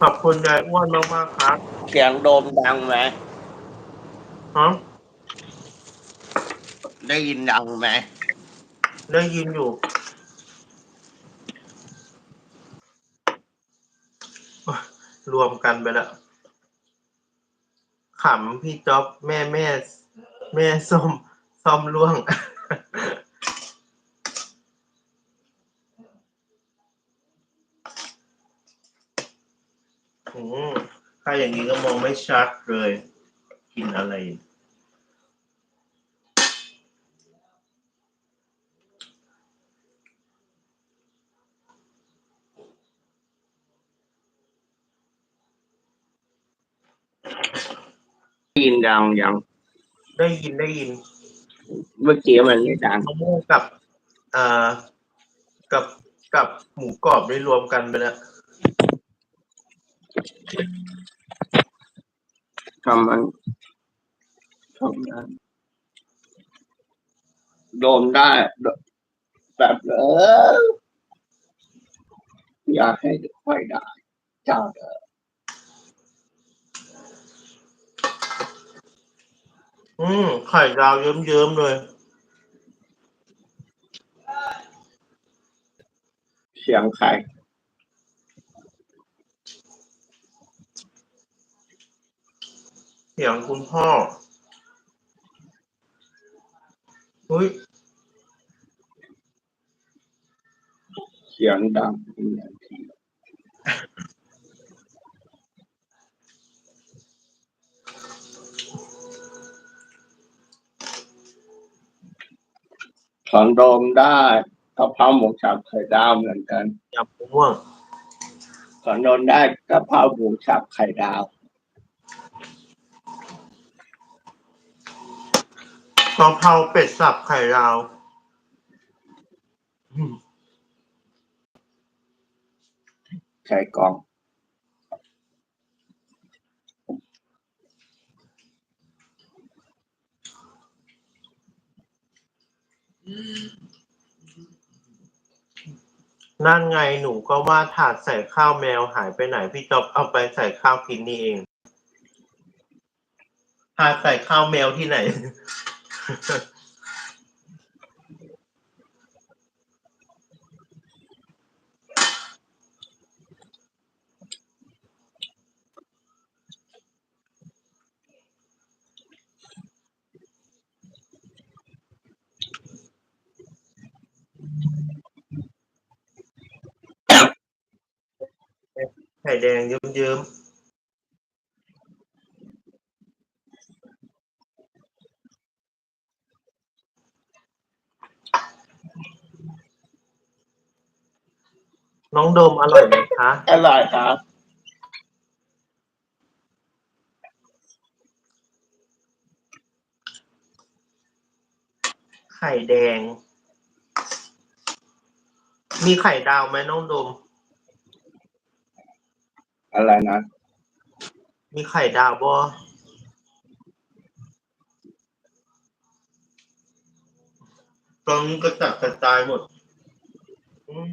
ขอบคุณยายอ้วนมากๆครับเสียงโดมดังไหมฮะได้ยินดังไหมได้ยินอยู่โอ๊ยรวมกันไปแล้วขำพี่จ๊อบแม่แม่ แม่ส้มส้มล่วง อืมถ้าอย่างนี้ก็มองไม่ชัดเลย กินอะไร ได้ยินดังยังได้ยินได้ยินเมื่อกี้มันไม่ดังมะม่วงกับเอ่อกับกับหมูกรอบได้รวมกันไปแล้ว ทำมันทำได้โดมได้แบบเอออยากให้ค่อยได้เจ้าเด้ออืม ไข่ดาวเยิ้มๆเลย เสียงใคร เสียงคุณพ่อ อุ้ย เสียงดังเป็นอย่างที่ถอนโดมได้กะเพราหมูสับไข่ดาวเหมือนกันยำมะม่วงถอนโดมได้กะเพราหมูสับไข่ดาว กะเพราเป็ดสับไข่ดาวอืมใส่กล่องนั่นไงหนูก็ว่าถาดใส่ข้าวแมวหายไปไหนพี่จ๊อบเอาไปใส่ข้าวกินนี่เองถาดใส่ข้าวแมวที่ไหน ไข่แดงเยิ้มๆ น้องโดมอร่อยไหมคะ อร่อยครับไข่แดง มีไข่ดาวไหมน้องโดม อะไรนะ มีไข่ดาวบ่ตอนนี้กระจัดกระจายหมดอืม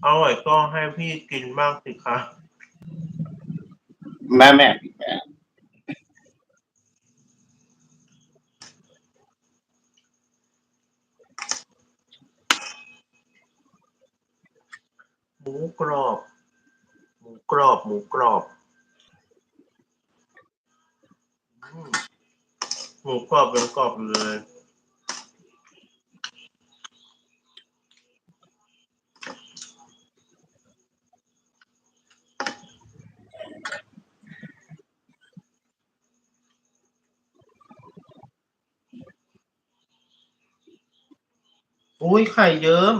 อ ร่อยก็ให้พี่กินบ้างสิคะแม่แม่แม่หมูกรอบ หมูกรอบ หมูกรอบอืมหมูกรอบยังกรอบอยู่เลย อุ้ยไข่เยิ้ม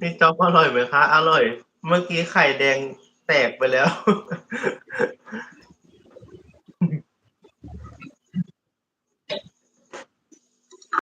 นี่จ๊อบอร่อยไหมคะ อร่อย เมื่อกี้ไข่แดงแตกไปแล้ว